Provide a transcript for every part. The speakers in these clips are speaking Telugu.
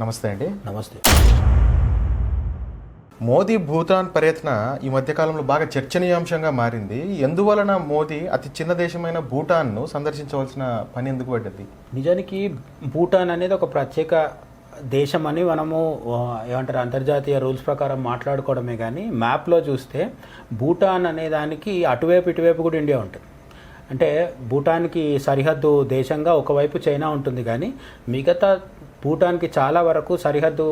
నమస్తే అండి. నమస్తే. మోదీ భూటాన్ పర్యటన ఈ మధ్యకాలంలో బాగా చర్చనీయాంశంగా మారింది. ఎందువలన మోదీ అతి చిన్న దేశమైన భూటాన్ను సందర్శించవలసిన పని ఎందుకు పడ్డది? నిజానికి భూటాన్ అనేది ఒక ప్రత్యేక దేశం అని మనము ఏమంటారు అంతర్జాతీయ రూల్స్ ప్రకారం మాట్లాడుకోవడమే కానీ మ్యాప్లో చూస్తే భూటాన్ అనే దానికి అటువైపు ఇటువైపు కూడా ఇండియా ఉంటుంది. అంటే భూటాన్కి సరిహద్దు దేశంగా ఒకవైపు చైనా ఉంటుంది కానీ మిగతా భూటాన్కి చాలా వరకు సరిహద్దు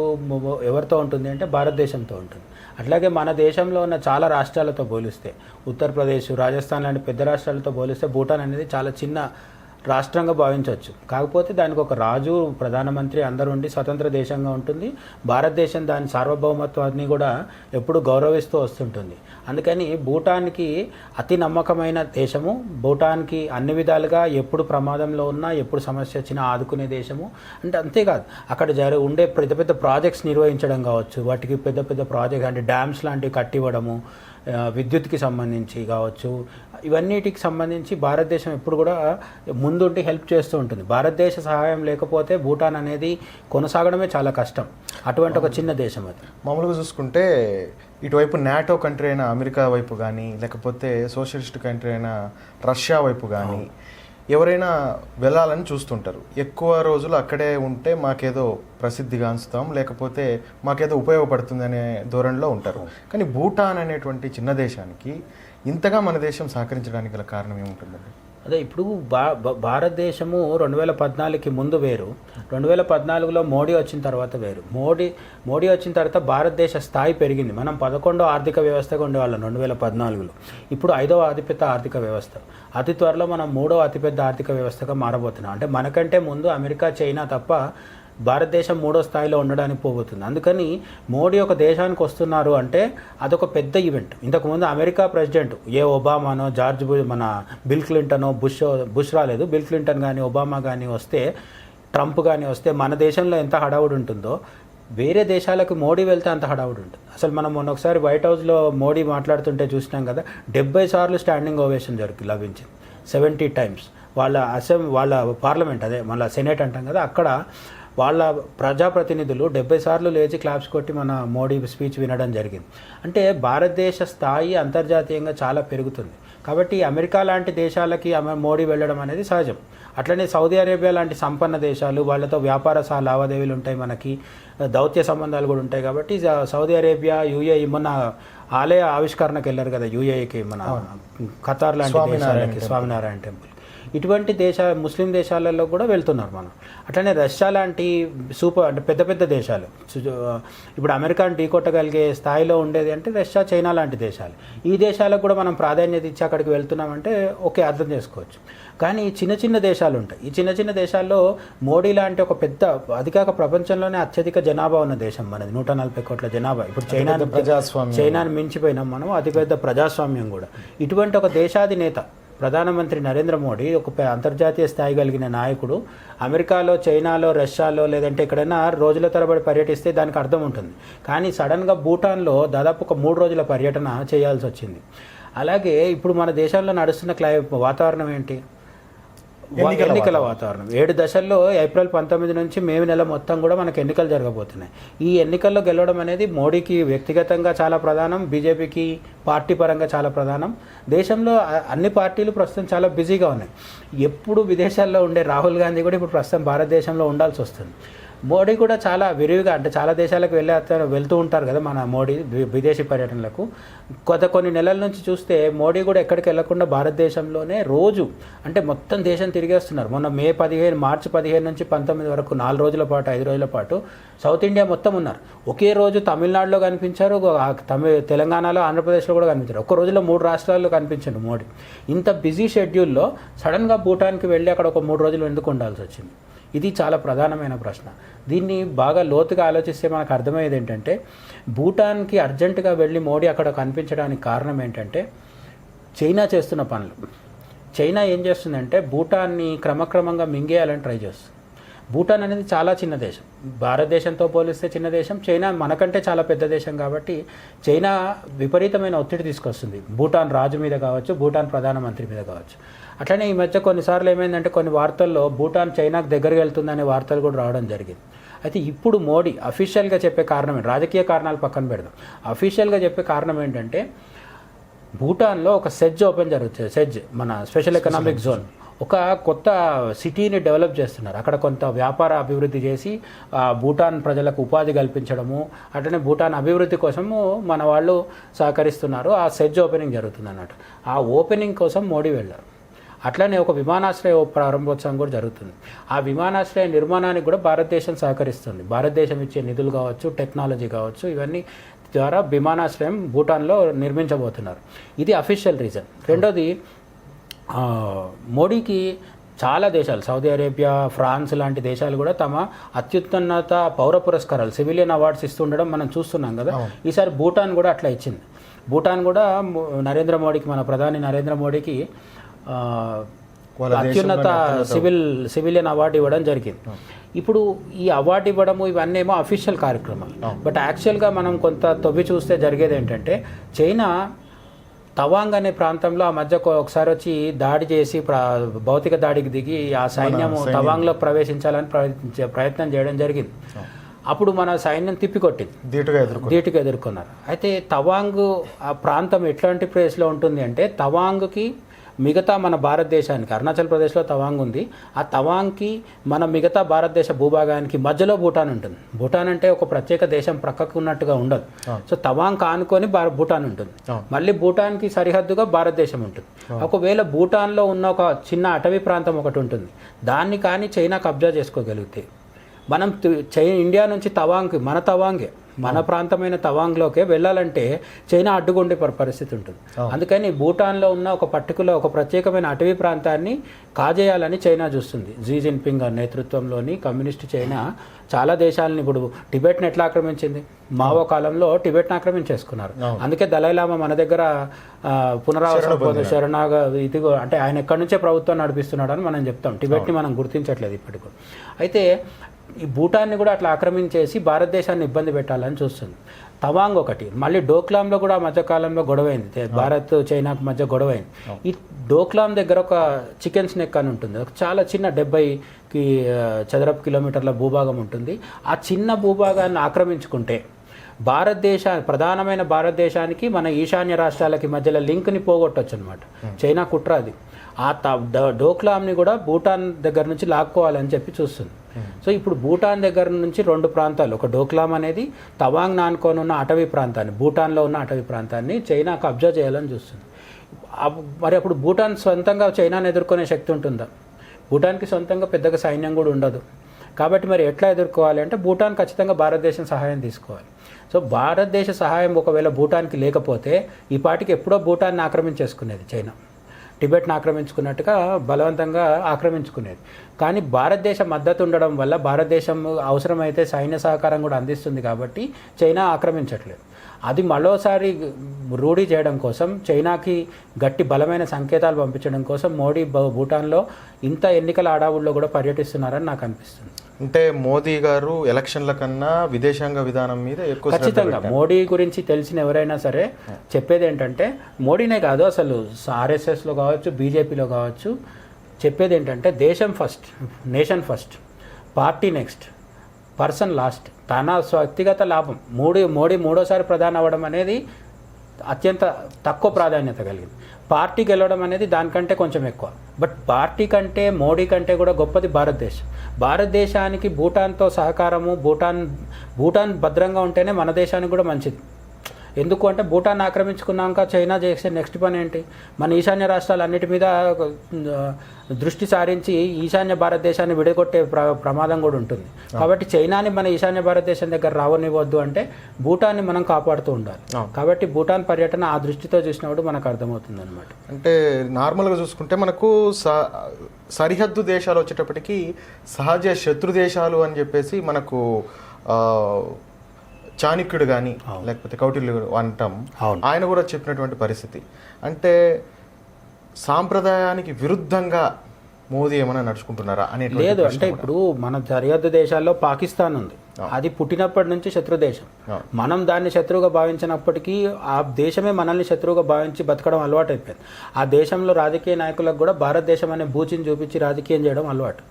ఎవరితో ఉంటుంది అంటే భారతదేశంతో ఉంటుంది. అట్లాగే మన దేశంలో ఉన్న చాలా రాష్ట్రాలతో పోలిస్తే ఉత్తరప్రదేశ్ రాజస్థాన్ లాంటి పెద్ద రాష్ట్రాలతో పోలిస్తే భూటాన్ అనేది చాలా చిన్న రాష్ట్రంగా భావించవచ్చు. కాకపోతే దానికి ఒక రాజు ప్రధానమంత్రి అందరూ ఉండి స్వతంత్ర దేశంగా ఉంటుంది. భారతదేశం దాని సార్వభౌమత్వాన్ని కూడా ఎప్పుడు గౌరవిస్తూ వస్తుంటుంది. అందుకని భూటాన్కి అతి నమ్మకమైన దేశము. భూటాన్కి అన్ని విధాలుగా ఎప్పుడు ప్రమాదంలో ఉన్నా ఎప్పుడు సమస్య వచ్చినా ఆదుకునే దేశము. అంటే అంతేకాదు అక్కడ జరి ఉండే పెద్ద పెద్ద ప్రాజెక్ట్స్ నిర్వహించడం కావచ్చు. వాటికి పెద్ద పెద్ద ప్రాజెక్ట్ అంటే డ్యామ్స్ లాంటివి కట్టివ్వడము విద్యుత్కి సంబంధించి కావచ్చు ఇవన్నిటికి సంబంధించి భారతదేశం ఎప్పుడు కూడా ముందుండి హెల్ప్ చేస్తూ ఉంటుంది. భారతదేశ సహాయం లేకపోతే భూటాన్ అనేది కొనసాగడమే చాలా కష్టం. అటువంటి ఒక చిన్న దేశం అది. మామూలుగా చూసుకుంటే ఇటువైపు నాటో కంట్రీ అయిన అమెరికా వైపు కానీ లేకపోతే సోషలిస్ట్ కంట్రీ అయిన రష్యా వైపు కానీ ఎవరైనా వెళ్ళాలని చూస్తుంటారు. ఎక్కువ రోజులు అక్కడే ఉంటే మాకేదో ప్రసిద్ధిగాంచుతాం లేకపోతే మాకేదో ఉపయోగపడుతుంది అనే ధోరణిలో ఉంటారు. కానీ భూటాన్ అనేటువంటి చిన్న దేశానికి ఇంతగా మన దేశం సహకరించడానికి గల కారణం ఏముంటుందండి? అదే ఇప్పుడు భా భారతదేశము రెండు వేల పద్నాలుగుకి ముందు వేరు. రెండు వేల పద్నాలుగులో మోడీ వచ్చిన తర్వాత వేరు. మోడీ మోడీ వచ్చిన తర్వాత భారతదేశ స్థాయి పెరిగింది. మనం పదకొండో ఆర్థిక వ్యవస్థగా ఉండేవాళ్ళం రెండు వేల పద్నాలుగులో ఇప్పుడు ఐదవ అతిపెద్ద ఆర్థిక వ్యవస్థ. అతి త్వరలో మనం మూడవ అతిపెద్ద ఆర్థిక వ్యవస్థగా మారబోతున్నాం. అంటే మనకంటే ముందు అమెరికా చైనా తప్ప భారతదేశం మూడో స్థాయిలో ఉండడానికి పోబోతుంది. అందుకని మోడీ ఒక దేశానికి వస్తున్నారు అంటే అదొక పెద్ద ఈవెంట్. ఇంతకుముందు అమెరికా ప్రెసిడెంట్ ఏ ఒబామానో జార్జ్ మన బిల్ క్లింటనో బుష్ బుష్ రాలేదు. బిల్ క్లింటన్ కానీ ఒబామా కానీ వస్తే ట్రంప్ కానీ వస్తే మన దేశంలో ఎంత హడావుడి ఉంటుందో వేరే దేశాలకు మోడీ వెళ్తే అంత హడావుడు ఉంటుంది. అసలు మనం మొన్న ఒకసారి వైట్ హౌస్లో మోడీ మాట్లాడుతుంటే చూసినాం కదా డెబ్బై సార్లు స్టాండింగ్ ఓవేషన్ జరిగి లభించింది. Seventy times. వాళ్ళ అసెం వాళ్ళ పార్లమెంట్ అదే మళ్ళీ సెనేట్ అంటాం కదా అక్కడ వాళ్ళ ప్రజాప్రతినిధులు డెబ్బై సార్లు లేచి క్లాప్స్ కొట్టి మన మోడీ స్పీచ్ వినడం జరిగింది. అంటే భారతదేశ స్థాయి అంతర్జాతీయంగా చాలా పెరుగుతుంది. కాబట్టి అమెరికా లాంటి దేశాలకి మోడీ వెళ్ళడం అనేది సహజం. అట్లనే సౌదీ అరేబియా లాంటి సంపన్న దేశాలు వాళ్ళతో వ్యాపార సహ లావాదేవీలు ఉంటాయి మనకి దౌత్య సంబంధాలు కూడా ఉంటాయి కాబట్టి సౌదీ అరేబియా యూఏఈ మొన్న ఆలయ ఆవిష్కరణకు వెళ్ళారు కదా యూఏఈకి మన ఖతార్ లాంటి దేశాలకి స్వామినారాయణ టెంపుల్ ఇటువంటి దేశ ముస్లిం దేశాలలో కూడా వెళ్తున్నారు మనం. అట్లనే రష్యా లాంటి సూపర్ అంటే పెద్ద పెద్ద దేశాలు. ఇప్పుడు అమెరికాను ఢీకొట్టగలిగే స్థాయిలో ఉండేది అంటే రష్యా చైనా లాంటి దేశాలు. ఈ దేశాలకు కూడా మనం ప్రాధాన్యత ఇచ్చి అక్కడికి వెళ్తున్నామంటే ఓకే అర్థం చేసుకోవచ్చు. కానీ ఈ చిన్న చిన్న దేశాలు ఉంటాయి. ఈ చిన్న చిన్న దేశాల్లో మోడీ లాంటి ఒక పెద్ద అది కాక ప్రపంచంలోనే అత్యధిక జనాభా ఉన్న దేశం మనది. నూట నలభై కోట్ల జనాభా. ఇప్పుడు చైనా ప్రజాస్వామ్యం. చైనాను మించిపోయినాం మనం అతిపెద్ద ప్రజాస్వామ్యం కూడా. ఇటువంటి ఒక దేశాధినేత ప్రధానమంత్రి నరేంద్ర మోడీ ఒక అంతర్జాతీయ స్థాయి కలిగిన నాయకుడు అమెరికాలో చైనాలో రష్యాలో లేదంటే ఎక్కడైనా రోజుల తరబడి పర్యటిస్తే దానికి అర్థం ఉంటుంది. కానీ సడన్గా భూటాన్లో దాదాపు ఒక మూడు రోజుల పర్యటన చేయాల్సి వచ్చింది. అలాగే ఇప్పుడు మన దేశంలో నడుస్తున్న క్లై వాతావరణం ఏంటి? ఎన్నికల వాతావరణం. ఏడు దశల్లో ఏప్రిల్ పంతొమ్మిది నుంచి మే నెల మొత్తం కూడా మనకు ఎన్నికలు జరగబోతున్నాయి. ఈ ఎన్నికల్లో గెలవడం అనేది మోడీకి వ్యక్తిగతంగా చాలా ప్రధానం బీజేపీకి పార్టీ పరంగా చాలా ప్రధానం. దేశంలో అన్ని పార్టీలు ప్రస్తుతం చాలా బిజీగా ఉన్నాయి. ఎప్పుడు విదేశాల్లో ఉండే రాహుల్ గాంధీ కూడా ఇప్పుడు ప్రస్తుతం భారతదేశంలో ఉండాల్సి వస్తుంది. మోడీ కూడా చాలా విరివిగా అంటే చాలా దేశాలకు వెళ్ళే అతను వెళ్తూ ఉంటారు కదా మన మోడీ విదేశీ పర్యటనలకు. గత కొన్ని నెలల నుంచి చూస్తే మోడీ కూడా ఎక్కడికి వెళ్ళకుండా భారతదేశంలోనే రోజు అంటే మొత్తం దేశం తిరిగేస్తున్నారు మొన్న మే పదిహేను మార్చి పదిహేను నుంచి పంతొమ్మిది వరకు నాలుగు రోజుల పాటు ఐదు రోజుల పాటు సౌత్ ఇండియా మొత్తం ఉన్నారు. ఒకే రోజు తమిళనాడులో కనిపించారు తమిళ తెలంగాణలో ఆంధ్రప్రదేశ్లో కూడా కనిపించారు. ఒక్క రోజులో మూడు రాష్ట్రాల్లో కనిపించారు మోడీ. ఇంత బిజీ షెడ్యూల్లో సడన్గా భూటాన్కి వెళ్ళి అక్కడ ఒక మూడు రోజులు ఎందుకు ఉండాల్సి వచ్చింది? ఇది చాలా ప్రధానమైన ప్రశ్న. దీన్ని బాగా లోతుగా ఆలోచిస్తే మనకు అర్థమయ్యేది ఏంటంటే భూటాన్కి అర్జెంటుగా వెళ్ళి మోడీ అక్కడ కనిపించడానికి కారణం ఏంటంటే చైనా చేస్తున్న పనులు. చైనా ఏం చేస్తుందంటే భూటాన్ని క్రమక్రమంగా మింగేయాలని ట్రై చేస్తుంది. భూటాన్ అనేది చాలా చిన్న దేశం. భారతదేశంతో పోలిస్తే చిన్న దేశం. చైనా మనకంటే చాలా పెద్ద దేశం కాబట్టి చైనా విపరీతమైన ఒత్తిడి తీసుకొస్తుంది. భూటాన్ రాజు మీద కావచ్చు భూటాన్ ప్రధానమంత్రి మీద కావచ్చు. అట్లనే ఈ మధ్య కొన్నిసార్లు ఏమైందంటే కొన్ని వార్తల్లో భూటాన్ చైనాకు దగ్గరికి వెళ్తుందనే వార్తలు కూడా రావడం జరిగింది. అయితే ఇప్పుడు మోడీ అఫీషియల్గా చెప్పే కారణం ఏంటి? రాజకీయ కారణాలు పక్కన పెడదాం. అఫీషియల్గా చెప్పే కారణం ఏంటంటే భూటాన్లో ఒక సెజ్ ఓపెన్ జరుగుతుంది. సెజ్ మన స్పెషల్ ఎకనామిక్ జోన్. ఒక కొత్త సిటీని డెవలప్ చేస్తున్నారు. అక్కడ కొంత వ్యాపార అభివృద్ధి చేసి భూటాన్ ప్రజలకు ఉపాధి కల్పించడము అట్లనే భూటాన్ అభివృద్ధి కోసము మన వాళ్ళు సహకరిస్తున్నారు. ఆ సెజ్ ఓపెనింగ్ జరుగుతుంది అన్నట్టు ఆ ఓపెనింగ్ కోసం మోడీ వెళ్ళారు. అట్లనే ఒక విమానాశ్రయ ప్రారంభోత్సవం కూడా జరుగుతుంది. ఆ విమానాశ్రయ నిర్మాణానికి కూడా భారతదేశం సహకరిస్తుంది. భారతదేశం ఇచ్చే నిధులు కావచ్చు టెక్నాలజీ కావచ్చు ఇవన్నీ ద్వారా విమానాశ్రయం భూటాన్లో నిర్మించబోతున్నారు. ఇది అఫీషియల్ రీజన్. రెండోది మోడీకి చాలా దేశాలు సౌదీ అరేబియా ఫ్రాన్స్ లాంటి దేశాలు కూడా తమ అత్యున్నత పౌర పురస్కారాలు సివిలియన్ అవార్డ్స్ ఇస్తుండడం మనం చూస్తున్నాం కదా. ఈసారి భూటాన్ కూడా అట్లా ఇచ్చింది. భూటాన్ కూడా నరేంద్ర మోడీకి మన ప్రధాని నరేంద్ర మోడీకి అత్యున్నత సివిల్ సివిలియన్ అవార్డు ఇవ్వడం జరిగింది. ఇప్పుడు ఈ అవార్డు ఇవ్వడము ఇవన్నీ ఏమో అఫీషియల్ కార్యక్రమాలు బట్ యాక్చువల్గా మనం కొంత తవ్వి చూస్తే జరిగేది ఏంటంటే చైనా తవాంగ్ అనే ప్రాంతంలో ఆ మధ్య ఒకసారి వచ్చి దాడి చేసి భౌతిక దాడికి దిగి ఆ సైన్యము తవాంగ్లో ప్రవేశించాలని ప్రయత్నించే- ప్రయత్నం చేయడం జరిగింది. అప్పుడు మన సైన్యం తిప్పికొట్టింది. ధీటుగా ఎదుర్కొన్నారు ధీటుగా ఎదుర్కొన్నారు. అయితే తవాంగ్ ఆ ప్రాంతం ఎట్లాంటి ప్లేస్లో ఉంటుంది అంటే తవాంగ్కి మిగతా మన భారతదేశానికి అరుణాచల్ ప్రదేశ్లో తవాంగ్ ఉంది. ఆ తవాంగ్కి మన మిగతా భారతదేశ భూభాగానికి మధ్యలో భూటాన్ ఉంటుంది. భూటాన్ అంటే ఒక ప్రత్యేక దేశం ప్రక్కకు ఉన్నట్టుగా ఉండదు. సో తవాంగ్ కానుకొని భార- భూటాన్ ఉంటుంది. మళ్ళీ భూటాన్కి సరిహద్దుగా భారతదేశం ఉంటుంది. ఒకవేళ భూటాన్లో ఉన్న ఒక చిన్న అటవీ ప్రాంతం ఒకటి ఉంటుంది. దాన్ని కానీ చైనా కబ్జా చేసుకోగలిగితే మనం తు- చై ఇండియా నుంచి తవాంగ్ మన తవాంగే మన ప్రాంతమైన తవాంగ్లోకే వెళ్ళాలంటే చైనా అడ్డుకుండే పరి- పరిస్థితి ఉంటుంది. అందుకని భూటాన్లో ఉన్న ఒక పర్టికులర్ ఒక ప్రత్యేకమైన అటవీ ప్రాంతాన్ని కాజేయాలని చైనా చూస్తుంది. జీ జిన్పింగ్ నేతృత్వంలోని కమ్యూనిస్ట్ చైనా చాలా దేశాలని ఇప్పుడు టిబెట్ని ఎట్లా ఆక్రమించింది? మావో కాలంలో టిబెట్ని ఆక్రమించేసుకున్నారు. అందుకే దలైలామా మన దగ్గర పునరావాస పొంద- శరణాగ ఇదిగో అంటే ఆయన ఎక్కడి నుంచే ప్రభుత్వం నడిపిస్తున్నాడు అని మనం చెప్తాం. టిబెట్ని మనం గుర్తించట్లేదు ఇప్పటికీ అయితే ఈ భూటాన్ని కూడా అట్లా ఆక్రమించేసి భారతదేశాన్ని ఇబ్బంది పెట్టాలని చూస్తుంది. తవాంగ్ ఒకటి మళ్ళీ డోక్లాంలో కూడా మధ్యకాలంలో గొడవైంది. భారత్ చైనాకు మధ్య గొడవైంది. ఈ డోక్లాం దగ్గర ఒక చికెన్ స్నెక్ అని ఉంటుంది. చాలా చిన్న డెబ్బైకి చదరపు కిలోమీటర్ల భూభాగం ఉంటుంది. ఆ చిన్న భూభాగాన్ని ఆక్రమించుకుంటే భారతదేశ ప్రధానమైన భారతదేశానికి మన ఈశాన్య రాష్ట్రాలకి మధ్యలో లింక్ని పోగొట్టచ్చు అనమాట చైనా కుట్ర అది. ఆ త- డోక్లాంని కూడా భూటాన్ దగ్గర నుంచి లాక్కోవాలని చెప్పి చూస్తుంది. సో ఇప్పుడు భూటాన్ దగ్గర నుంచి రెండు ప్రాంతాలు ఒక డోక్లాం అనేది తవాంగ్ నాన్కోన్ ఉన్న అటవీ ప్రాంతాన్ని భూటాన్లో ఉన్న అటవీ ప్రాంతాన్ని చైనా కబ్జా చేయాలని చూస్తుంది. మరి అప్పుడు భూటాన్ సొంతంగా చైనాను ఎదుర్కొనే శక్తి ఉంటుందా? భూటాన్కి సొంతంగా పెద్దగా సైన్యం కూడా ఉండదు. కాబట్టి మరి ఎట్లా ఎదుర్కోవాలి అంటే భూటాన్ ఖచ్చితంగా భారతదేశం సహాయం తీసుకోవాలి. సో భారతదేశ సహాయం ఒకవేళ భూటాన్కి లేకపోతే ఈ పాటికి ఎప్పుడో భూటాన్ని ఆక్రమించేసుకునేది చైనా. టిబెట్ని ఆక్రమించుకున్నట్టుగా బలవంతంగా ఆక్రమించుకునేది. కానీ భారతదేశ మద్దతు ఉండడం వల్ల భారతదేశం అవసరమైతే సైన్య సహకారం కూడా అందిస్తుంది కాబట్టి చైనా ఆక్రమించట్లేదు. అది మరోసారి రూఢీ చేయడం కోసం చైనాకి గట్టి బలమైన సంకేతాలు పంపించడం కోసం మోడీ భూటాన్లో ఇంత ఎన్నికల ఆడావుల్లో కూడా పర్యటిస్తున్నారని నాకు అనిపిస్తుంది. అంటే మోదీ గారు ఎలక్షన్ల కన్నా విదేశాంగ విధానం మీద ఎక్కువ ఖచ్చితంగా. మోడీ గురించి తెలిసిన ఎవరైనా సరే చెప్పేది ఏంటంటే మోడీనే కాదు అసలు ఆర్ఎస్ఎస్లో కావచ్చు బీజేపీలో కావచ్చు చెప్పేది ఏంటంటే దేశం first nation first party next person last. తన వ్యక్తిగత లాభం. మోడీ మోడీ మూడోసారి ప్రధాని అవ్వడం అనేది అత్యంత తక్కువ ప్రాధాన్యత కలిగింది. పార్టీ గెలవడం అనేది దానికంటే కొంచెం ఎక్కువ. బట్ పార్టీ కంటే మోడీ కంటే కూడా గొప్పది భారతదేశం. భారతదేశానికి భూటాన్తో సహకారము భూటాన్ భూటాన్ భద్రంగా ఉంటేనే మన దేశానికి కూడా మంచిది. ఎందుకు అంటే భూటాన్ ఆక్రమించుకున్నాక చైనా చేసే నెక్స్ట్ పని ఏంటి? మన ఈశాన్య రాష్ట్రాలన్నిటి మీద ఆ, దృష్టి సారించి ఈశాన్య భారతదేశాన్ని విడగొట్టే ప్ర ప్రమాదం కూడా ఉంటుంది. కాబట్టి చైనాని మన ఈశాన్య భారతదేశం దగ్గర రావనివ్వద్దు అంటే భూటాన్ని మనం కాపాడుతూ ఉండాలి. కాబట్టి భూటాన్ పర్యటన ఆ దృష్టితో చూసినప్పుడు మనకు అర్థమవుతుంది అనమాట అంటే నార్మల్గా చూసుకుంటే మనకు స- సరిహద్దు దేశాలు వచ్చేటప్పటికి సహజ శత్రు దేశాలు అని చెప్పేసి మనకు చాణక్యుడు కానీ లేకపోతే కౌటిల్యుడు అంటాం. ఆయన కూడా చెప్పినటువంటి పరిస్థితి. అంటే సాంప్రదాయానికి విరుద్ధంగా మోదీ ఏమైనా నడుచుకుంటున్నారా అనే లేదు అంటే ఇప్పుడు మన సరిహద్దు దేశాల్లో పాకిస్తాన్ ఉంది. అది పుట్టినప్పటి నుంచి శత్రు దేశం. మనం దాన్ని శత్రువుగా భావించినప్పటికీ ఆ దేశమే మనల్ని శత్రువుగా భావించి బతకడం అలవాటు అయిపోయింది ఆ దేశంలో రాజకీయ నాయకులకు కూడా భారతదేశం అనే బూచిని చూపించి రాజకీయం చేయడం అలవాటు.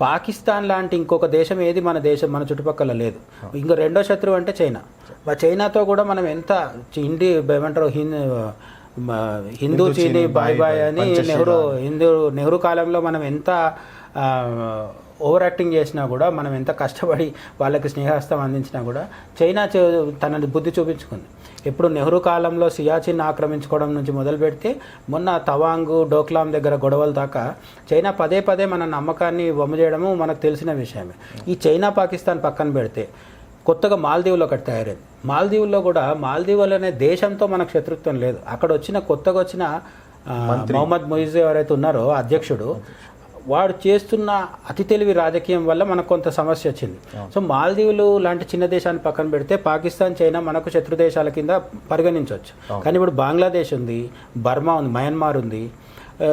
పాకిస్తాన్ లాంటి ఇంకొక దేశం ఏది మన దేశం మన చుట్టుపక్కల లేదు. ఇంకో రెండో శత్రువు అంటే చైనా. చైనాతో కూడా మనం ఎంత ఇండి ఏమంటారు హిందూ హిందూ చీనీ బాయ్ బాయ్ అని నెహ్రూ హిందూ నెహ్రూ కాలంలో మనం ఎంత ఓవర్ యాక్టింగ్ చేసినా కూడా మనం ఎంత కష్టపడి వాళ్ళకి స్నేహస్తం అందించినా కూడా చైనా తన బుద్ధి చూపించుకుంది. ఎప్పుడు నెహ్రూ కాలంలో సియాచిన్ ఆక్రమించుకోవడం నుంచి మొదలు పెడితే మొన్న తవాంగ్ డోక్లాం దగ్గర గొడవల దాకా చైనా పదే పదే మన నమ్మకాన్ని వమ్ము చేయడము మనకు తెలిసిన విషయమే. ఈ చైనా పాకిస్తాన్ పక్కన పెడితే కొత్తగా మాల్దీవులు ఒకటి తయారైంది. మాల్దీవుల్లో కూడా మాల్దీవులు అనే దేశంతో మనకు శత్రుత్వం లేదు. అక్కడ వచ్చిన కొత్తగా వచ్చిన మొహమ్మద్ మొయిజ్ ఎవరైతే ఉన్నారో అధ్యక్షుడు వాడు చేస్తున్న అతి తెలివి రాజకీయం వల్ల మనకు కొంత సమస్య వచ్చింది. సో మాల్దీవులు లాంటి చిన్న దేశాన్ని పక్కన పెడితే పాకిస్తాన్ చైనా మనకు శత్రు దేశాల కింద పరిగణించవచ్చు. కానీ ఇప్పుడు బంగ్లాదేశ్ ఉంది బర్మా ఉంది మయన్మార్ ఉంది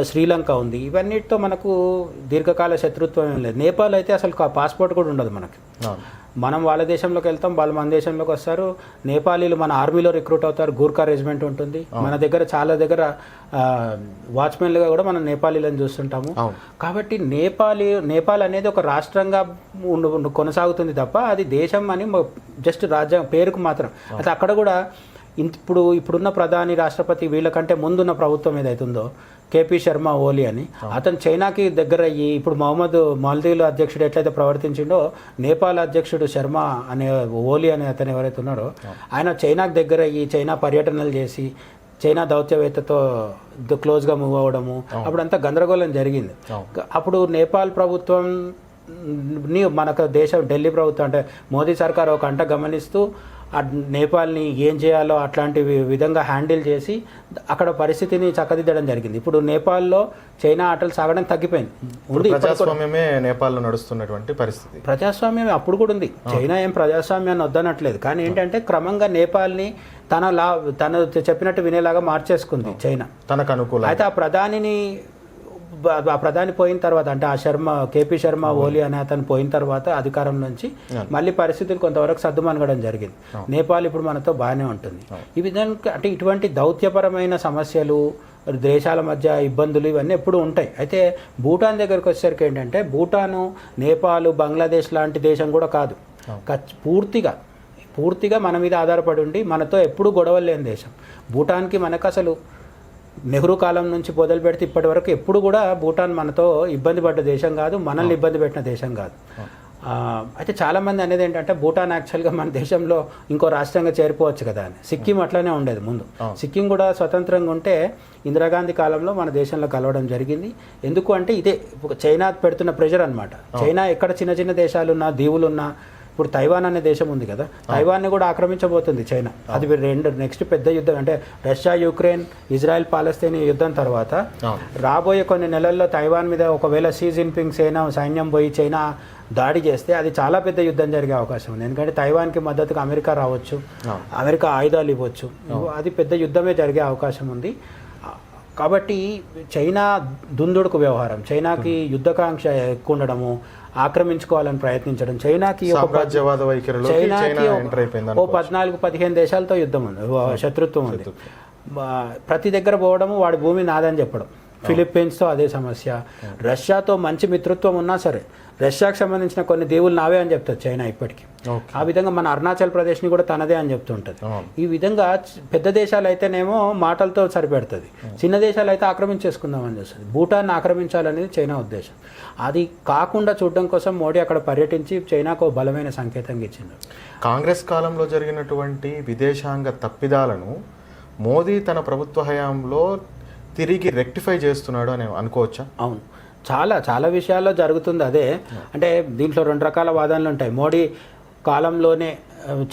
శ్రీలంక ఉంది. ఇవన్నిటితో మనకు దీర్ఘకాల శత్రుత్వం ఏం లేదు. నేపాల్ అయితే అసలు పాస్పోర్ట్ కూడా ఉండదు మనకి. మనం వాళ్ళ దేశంలోకి వెళ్తాం వాళ్ళు మన దేశంలోకి వస్తారు. నేపాలీలు మన ఆర్మీలో రిక్రూట్ అవుతారు. గూర్ఖా రెజిమెంట్ ఉంటుంది. మన దగ్గర చాలా దగ్గర వాచ్మెన్లుగా కూడా మనం నేపాలీలను చూస్తుంటాము. కాబట్టి నేపాలీ నేపాల్ అనేది ఒక రాష్ట్రంగా కొనసాగుతుంది తప్ప అది దేశం అని జస్ట్ రాజ్యం పేరుకు మాత్రం. అయితే అక్కడ కూడా ఇప్పుడు ఇప్పుడున్న ప్రధాని రాష్ట్రపతి వీళ్ళకంటే ముందున్న ప్రభుత్వం ఏదైతుందో కేపీ శర్మ ఓలీ అని. అతను చైనాకి దగ్గర అయ్యి ఇప్పుడు మహమ్మద్ మాల్దీవుల అధ్యక్షుడు ఎట్లయితే ప్రవర్తించిండో నేపాల్ అధ్యక్షుడు శర్మ అనే ఓలీ అనే అతను ఎవరైతే ఉన్నారో ఆయన చైనాకి దగ్గర అయ్యి చైనా పర్యటనలు చేసి చైనా దౌత్యవేత్తతో క్లోజ్గా మూవ్ అవ్వడము అప్పుడంతా గందరగోళం జరిగింది. అప్పుడు నేపాల్ ప్రభుత్వం ని మనకు దేశం ఢిల్లీ ప్రభుత్వం అంటే మోదీ సర్కార్ ఒక అంట గమనిస్తూ నేపాల్ని ఏం చేయాలో అట్లాంటి విధంగా హ్యాండిల్ చేసి అక్కడ పరిస్థితిని చక్కదిద్దడం జరిగింది. ఇప్పుడు నేపాల్లో చైనా ఆటలు సాగడం తగ్గిపోయింది. ఉంది. ప్రజాస్వామ్యమే నేపాల్లో నడుస్తున్నటువంటి పరిస్థితి. ప్రజాస్వామ్యం అప్పుడు కూడా ఉంది. చైనా ఏం ప్రజాస్వామ్యాన్ని వద్దనట్లేదు. కానీ ఏంటంటే క్రమంగా నేపాల్ని తన లా తను చెప్పినట్టు వినేలాగా మార్చేసుకుంది చైనా. తనకు అనుకూల అయితే ఆ ప్రధానిని ఆ ప్రధాని పోయిన తర్వాత అంటే ఆ శర్మ కేపీ శర్మ ఓలీ అనే అతను పోయిన తర్వాత అధికారం నుంచి మళ్ళీ పరిస్థితులు కొంతవరకు సర్దుమనగడం జరిగింది. నేపాల్ ఇప్పుడు మనతో బాగానే ఉంటుంది. ఈ విధంగా అంటే ఇటువంటి దౌత్యపరమైన సమస్యలు దేశాల మధ్య ఇబ్బందులు ఇవన్నీ ఎప్పుడు ఉంటాయి. అయితే భూటాన్ దగ్గరకు వచ్చేసరికి ఏంటంటే భూటాను నేపాల్ బంగ్లాదేశ్ లాంటి దేశం కూడా కాదు. పూర్తిగా పూర్తిగా మన మీద ఆధారపడి ఉండి మనతో ఎప్పుడు గొడవలు లేని దేశం. భూటాన్కి మనకు అసలు నెహ్రూ కాలం నుంచి మొదలు పెడితే ఇప్పటి వరకు ఎప్పుడు కూడా భూటాన్ మనతో ఇబ్బంది పడ్డ దేశం కాదు మనల్ని ఇబ్బంది పెట్టిన దేశం కాదు. అయితే చాలామంది అనేది ఏంటంటే భూటాన్ యాక్చువల్గా మన దేశంలో ఇంకో రాష్ట్రంగా చేరిపోవచ్చు కదా అని. సిక్కిం అట్లనే ఉండేది ముందు. సిక్కిం కూడా స్వతంత్రంగా ఉంటే ఇందిరాగాంధీ కాలంలో మన దేశంలో కలవడం జరిగింది. ఎందుకు అంటే ఇదే చైనా పెడుతున్న ప్రెషర్ అన్నమాట. చైనా ఎక్కడ చిన్న చిన్న దేశాలున్నా దీవులున్నా ఇప్పుడు తైవాన్ అనే దేశం ఉంది కదా తైవాన్ని కూడా ఆక్రమించబోతుంది చైనా. అది రెండు నెక్స్ట్ పెద్ద యుద్ధం అంటే రష్యా యుక్రెయిన్ ఇజ్రాయెల్ పాలస్తీన్ యుద్ధం తర్వాత. రాబోయే కొన్ని నెలల్లో తైవాన్ మీద ఒకవేళ షీ జిన్పింగ్ సేన సైన్యం పోయి చైనా దాడి చేస్తే అది చాలా పెద్ద యుద్ధం జరిగే అవకాశం ఉంది. ఎందుకంటే తైవాన్కి మద్దతుగా అమెరికా రావచ్చు. అమెరికా ఆయుధాలు ఇవ్వచ్చు. అది పెద్ద యుద్ధమే జరిగే అవకాశం ఉంది. కాబట్టి చైనా దుందుడుకు వ్యవహారం చైనాకి యుద్ధకాంక్ష ఎక్కువ ఉండడము ఆక్రమించుకోవాలని ప్రయత్నించడం. చైనాకి చైనాకి ఓ పద్నాలుగు పదిహేను దేశాలతో యుద్ధం ఉంది. శత్రుత్వం ఉంది. ప్రతి దగ్గర పోవడము వాడి భూమి నాదని చెప్పడం. ఫిలిప్పీన్స్తో అదే సమస్య. రష్యాతో మంచి మిత్రత్వం ఉన్నా సరే రష్యాకు సంబంధించిన కొన్ని దేవుళ్ళు నావే అని చెప్తుంది చైనా ఇప్పటికీ. ఆ విధంగా మన అరుణాచల్ ప్రదేశ్ని కూడా తనదే అని చెప్తుంటుంది. ఈ విధంగా పెద్ద దేశాలు అయితేనేమో మాటలతో సరిపెడుతుంది. చిన్న దేశాలు అయితే ఆక్రమించేసుకుందామని చూస్తుంది. భూటాన్ని ఆక్రమించాలనేది చైనా ఉద్దేశం. అది కాకుండా చూడడం కోసం మోడీ అక్కడ పర్యటించి చైనాకు బలమైన సంకేతంగా ఇచ్చింది కాంగ్రెస్ కాలంలో జరిగినటువంటి విదేశాంగ తప్పిదాలను మోదీ తన ప్రభుత్వ హయాంలో తిరిగి రెక్టిఫై చేస్తున్నాడు అని అనుకోవచ్చా? అవును. చాలా చాలా విషయాల్లో జరుగుతుంది అదే. అంటే దీంట్లో రెండు రకాల వాదనలు ఉంటాయి. మోడీ కాలంలోనే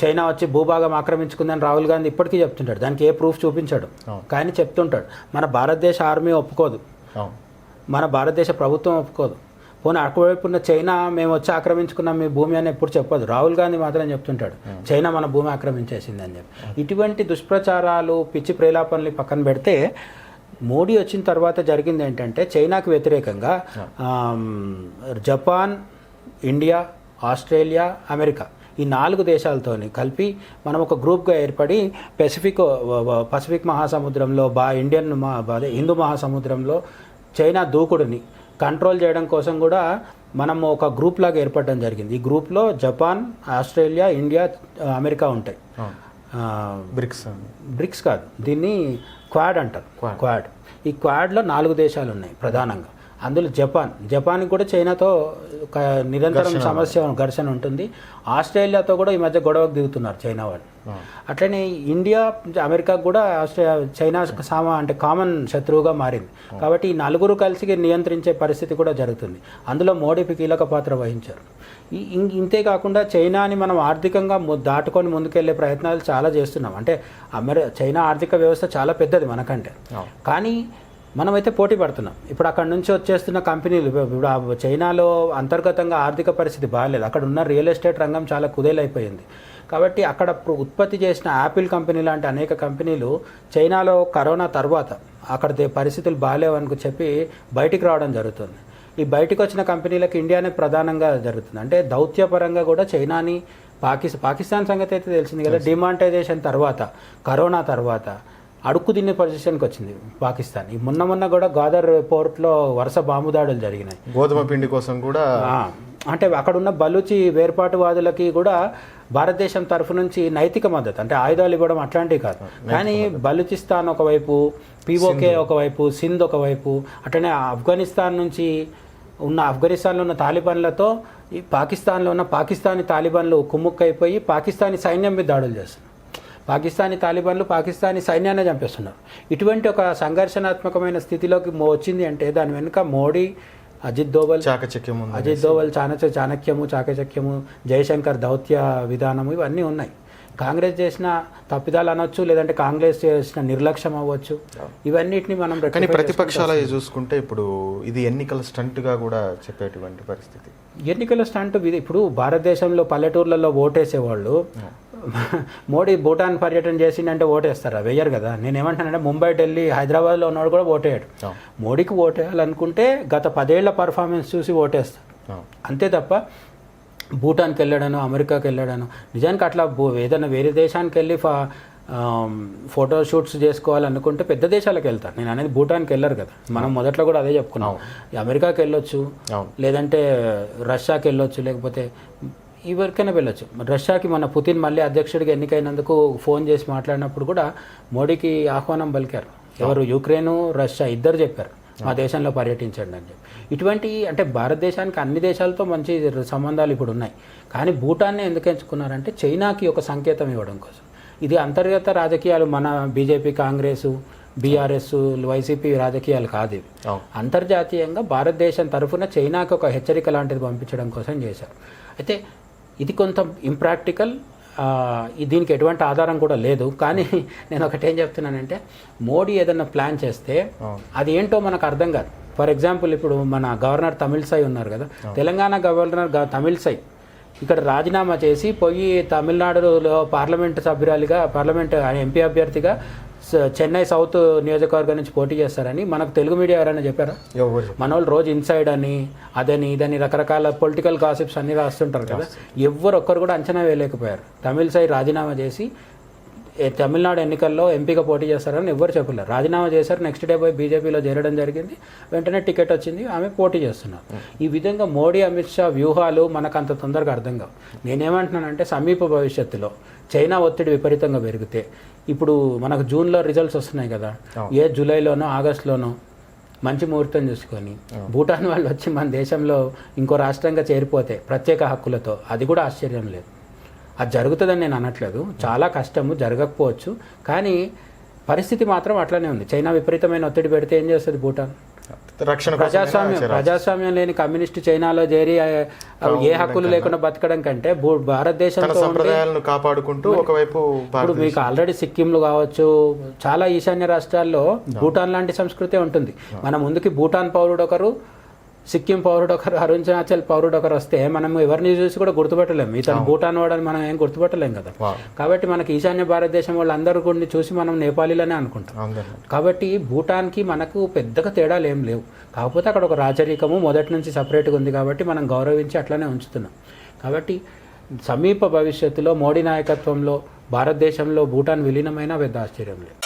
చైనా వచ్చి భూభాగం ఆక్రమించుకుందని రాహుల్ గాంధీ ఇప్పటికీ చెప్తుంటాడు. దానికి ఏ ప్రూఫ్ చూపించాడు. కానీ చెప్తుంటాడు. మన భారతదేశ ఆర్మీ ఒప్పుకోదు. మన భారతదేశ ప్రభుత్వం ఒప్పుకోదు. పోనీ అటువైపు ఉన్న చైనా మేము వచ్చి ఆక్రమించుకున్నాం మీ భూమి అని ఎప్పుడు చెప్పదు. రాహుల్ గాంధీ మాత్రం చెప్తుంటాడు. చైనా మన భూమి ఆక్రమించేసింది అని చెప్పి ఇటువంటి దుష్ప్రచారాలు పిచ్చి ప్రేలాపనలు పక్కన పెడితే మోడీ వచ్చిన తర్వాత జరిగింది ఏంటంటే చైనాకు వ్యతిరేకంగా జపాన్ ఇండియా ఆస్ట్రేలియా అమెరికా ఈ నాలుగు దేశాలతోని కలిపి మనం ఒక గ్రూప్గా ఏర్పడి పెసిఫిక్ పసిఫిక్ మహాసముద్రంలో బా ఇండియన్ మహా హిందూ మహాసముద్రంలో చైనా దూకుడుని కంట్రోల్ చేయడం కోసం కూడా మనం ఒక గ్రూప్ లాగా ఏర్పడడం జరిగింది. ఈ గ్రూప్లో జపాన్ ఆస్ట్రేలియా ఇండియా అమెరికా ఉంటాయి. బ్రిక్స్ బ్రిక్స్ కాదు. దీన్ని క్వాడ్ అంటారు. క్వాడ్. ఈ క్వాడ్లో నాలుగు దేశాలు ఉన్నాయి ప్రధానంగా. అందులో జపాన్. జపాన్కి కూడా చైనాతో ఒక నిరంతరం సమస్య ఘర్షణ ఉంటుంది. ఆస్ట్రేలియాతో కూడా ఈ మధ్య గొడవకు దిగుతున్నారు చైనా వాళ్ళు. అట్లనే ఇండియా అమెరికాకు కూడా ఆస్ట్రేలియా చైనా సామా అంటే కామన్ శత్రువుగా మారింది. కాబట్టి ఈ నలుగురు కలిసి నియంత్రించే పరిస్థితి కూడా జరుగుతుంది. అందులో మోడీకి కీలక పాత్ర వహించారు. ఇంతే కాకుండా చైనాని మనం ఆర్థికంగా దాటుకొని ముందుకెళ్ళే ప్రయత్నాలు చాలా చేస్తున్నాం. అంటే అమెరి చైనా ఆర్థిక వ్యవస్థ చాలా పెద్దది మనకంటే. కానీ మనమైతే పోటీ పడుతున్నాం. ఇప్పుడు అక్కడ నుంచి వచ్చేస్తున్న కంపెనీలు ఇప్పుడు చైనాలో అంతర్గతంగా ఆర్థిక పరిస్థితి బాగాలేదు. అక్కడ ఉన్న రియల్ ఎస్టేట్ రంగం చాలా కుదేలైపోయింది. కాబట్టి అక్కడ ఉత్పత్తి చేసిన యాపిల్ కంపెనీ లాంటి అనేక కంపెనీలు చైనాలో కరోనా తర్వాత అక్కడ పరిస్థితులు బాగాలేవని చెప్పి బయటికి రావడం జరుగుతుంది. ఈ బయటికి వచ్చిన కంపెనీలకు ఇండియానే ప్రధానంగా జరుగుతుంది. అంటే దౌత్యపరంగా కూడా చైనాని పాకిస్తాన్ పాకిస్తాన్ సంగతి అయితే తెలిసింది కదా. డిమానిటైజేషన్ తర్వాత కరోనా తర్వాత అడుక్కు తినే పొజిషన్కి వచ్చింది పాకిస్తాన్. ఈ మొన్న మొన్న కూడా గాదర్ పోర్ట్లో వరుస బాంబు దాడులు జరిగినాయి. గోధుమ పిండి కోసం కూడా అంటే అక్కడ ఉన్న బలూచి వేర్పాటువాదులకి కూడా భారతదేశం తరఫు నుంచి నైతిక మద్దతు అంటే ఆయుధాలు ఇవ్వడం అట్లాంటివి కాదు. కానీ బలూచిస్తాన్ ఒకవైపు పీఓకే ఒకవైపు సింధ్ ఒకవైపు అట్లనే ఆఫ్ఘనిస్తాన్ నుంచి ఉన్న ఆఫ్ఘనిస్తాన్లో ఉన్న తాలిబాన్లతో ఈ పాకిస్తాన్లో ఉన్న పాకిస్తానీ తాలిబాన్లు కుమ్ముక్కైపోయి పాకిస్తానీ సైన్యం మీద దాడులు చేస్తున్నారు. పాకిస్తానీ తాలిబాన్లు పాకిస్తానీ సైన్యాన్ని చంపేస్తున్నారు. ఇటువంటి ఒక సంఘర్షణాత్మకమైన స్థితిలోకి వచ్చింది అంటే దాని వెనుక మోడీ అజిత్ దోవల్ చాకచక్యం ఉంది అజిత్ దోవల్ చాణక్య చాణక్యము చాకచక్యము జయశంకర్ దౌత్య విధానము ఇవన్నీ ఉన్నాయి. కాంగ్రెస్ చేసిన తప్పిదాలు అనొచ్చు లేదంటే కాంగ్రెస్ చేసిన నిర్లక్ష్యం అవ్వచ్చు. ఇవన్నిటిని మనం కానీ ప్రతిపక్షాల చూసుకుంటే ఇప్పుడు ఇది ఎన్నికల స్టంట్గా కూడా చెప్పేటువంటి పరిస్థితి. ఎన్నికల స్టంట్ ఇది ఇప్పుడు భారతదేశంలో పల్లెటూర్లలో ఓటేసేవాళ్ళు. మోడీ భూటాన్ పర్యటన చేసిందంటే ఓటేస్తారా? వెయ్యరు కదా. నేను ఏమంటానంటే ముంబై ఢిల్లీ హైదరాబాద్లో ఉన్నవాడు కూడా ఓటేయడు. మోడీకి ఓటేయాలనుకుంటే గత పదేళ్ళ పర్ఫార్మెన్స్ చూసి ఓటేస్తారు. అంతే తప్ప భూటాన్కి వెళ్ళడాను అమెరికాకి వెళ్ళడాను. నిజానికి అట్లా ఏదైనా వేరే దేశానికి వెళ్ళి ఫా ఫోటో షూట్స్ చేసుకోవాలనుకుంటే పెద్ద దేశాలకు వెళ్తారు. నేను అనేది భూటాన్కి వెళ్ళరు కదా. మనం మొదట్లో కూడా అదే చెప్పుకున్నాం. అమెరికాకి వెళ్ళొచ్చు. లేదంటే రష్యాకి వెళ్ళొచ్చు లేకపోతే ఎవరికైనా వెళ్ళొచ్చు. రష్యాకి మన పుతిన్ మళ్ళీ అధ్యక్షుడిగా ఎన్నికైనందుకు ఫోన్ చేసి మాట్లాడినప్పుడు కూడా మోడీకి ఆహ్వానం పలికారు. ఎవరు? యుక్రెయిన్ రష్యా ఇద్దరు చెప్పారు. మా దేశంలో పర్యటించండి అని చెప్పి. ఇటువంటి అంటే భారతదేశానికి అన్ని దేశాలతో మంచి సంబంధాలు ఇప్పుడు ఉన్నాయి. కానీ భూటాన్ని ఎందుకు ఎంచుకున్నారంటే చైనాకి ఒక సంకేతం ఇవ్వడం కోసం. ఇది అంతర్గత రాజకీయాలు మన బీజేపీ కాంగ్రెస్ బీఆర్ఎస్ వైసీపీ రాజకీయాలు కాదు ఇవి. అంతర్జాతీయంగా భారతదేశం తరఫున చైనాకి ఒక హెచ్చరిక లాంటిది పంపించడం కోసం చేశారు. అయితే ఇది కొంత ఇంప్రాక్టికల్ దీనికి ఎటువంటి ఆధారం కూడా లేదు. కానీ నేను ఒకటేం చెప్తున్నానంటే మోడీ ఏదన్నా ప్లాన్ చేస్తే. అది ఏంటో మనకు అర్థం కాదు. ఫర్ ఎగ్జాంపుల్ ఇప్పుడు మన గవర్నర్ తమిళసై ఉన్నారు కదా. తెలంగాణ గవర్నర్ తమిళసై ఇక్కడ రాజీనామా చేసి పోయి తమిళనాడులో పార్లమెంట్ సభ్యురాలిగా పార్లమెంట్ ఎంపీ అభ్యర్థిగా చెన్నై సౌత్ నియోజకవర్గం నుంచి పోటీ చేస్తారని మనకు తెలుగు మీడియా ఎవరైనా చెప్పారా? మన వాళ్ళు రోజు ఇన్సైడ్ అని అదని ఇదని రకరకాల పొలిటికల్ గాసిప్స్ అన్ని రాస్తుంటారు కదా. ఎవ్వరు ఒక్కరు కూడా అంచనా వేయలేకపోయారు. తమిళ సై రాజీనామా చేసి తమిళనాడు ఎన్నికల్లో ఎంపీగా పోటీ చేస్తారని ఎవ్వరు చెప్పలేరు. రాజీనామా చేశారు నెక్స్ట్ డే పోయి బీజేపీలో చేరడం జరిగింది. వెంటనే టికెట్ వచ్చింది ఆమె పోటీ చేస్తున్నారు. ఈ విధంగా మోడీ అమిత్ షా వ్యూహాలు మనకు అంత తొందరగా అర్థం కావు. నేనేమంటున్నానంటే సమీప భవిష్యత్తులో చైనా ఒత్తిడి విపరీతంగా పెరిగితే ఇప్పుడు మనకు జూన్లో రిజల్ట్స్ వస్తున్నాయి కదా. ఏ జూలైలోనో ఆగస్టులోనో మంచి ముహూర్తం చూసుకొని భూటాన్ వాళ్ళు వచ్చి మన దేశంలో ఇంకో రాష్ట్రంగా చేరిపోతే ప్రత్యేక హక్కులతో అది కూడా ఆశ్చర్యం లేదు. అది జరుగుతుందని నేను అనట్లేదు. చాలా కష్టము జరగకపోవచ్చు. కానీ పరిస్థితి మాత్రం అట్లనే ఉంది. చైనా విపరీతమైన ఒత్తిడి పెడితే ఏం చేస్తుంది భూటాన్? రక్షణ ప్రజాస్వామ్యం. ప్రజాస్వామ్యం లేని కమ్యూనిస్ట్ చైనాలో చేరి ఏ హక్కులు లేకుండా బతకడం కంటే భూ- తన భారతదేశంతో ఉండి సంప్రదాయాలను కాపాడుకుంటూ ఒకవైపు ఇప్పుడు మీకు ఆల్రెడీ సిక్కింలు కావచ్చు చాలా ఈశాన్య రాష్ట్రాల్లో భూటాన్ లాంటి సంస్కృతి ఉంటుంది. మన ముందుకి భూటాన్ పౌరుడు ఒకరు సిక్కిం పౌరుడు ఒకరు అరుణాచల్ పౌరుడు ఒకరు వస్తే మనం ఎవరిని చూసి కూడా గుర్తుపట్టలేము ఇతను భూటాన్ వాడని మనం ఏం గుర్తుపట్టలేం కదా. కాబట్టి మనకి ఈశాన్య భారతదేశం వాళ్ళందరూ కూడా చూసి మనం నేపాలీలనే అనుకుంటాం. కాబట్టి భూటాన్కి మనకు పెద్దగా తేడాలు ఏం లేవు. కాకపోతే అక్కడ ఒక రాచరికము మొదటి నుంచి సపరేట్గా ఉంది కాబట్టి మనం గౌరవించి అట్లనే ఉంచుతున్నాం. కాబట్టి సమీప భవిష్యత్తులో మోడీ నాయకత్వంలో భారతదేశంలో భూటాన్ విలీనమైన పెద్ద ఆశ్చర్యం లేదు.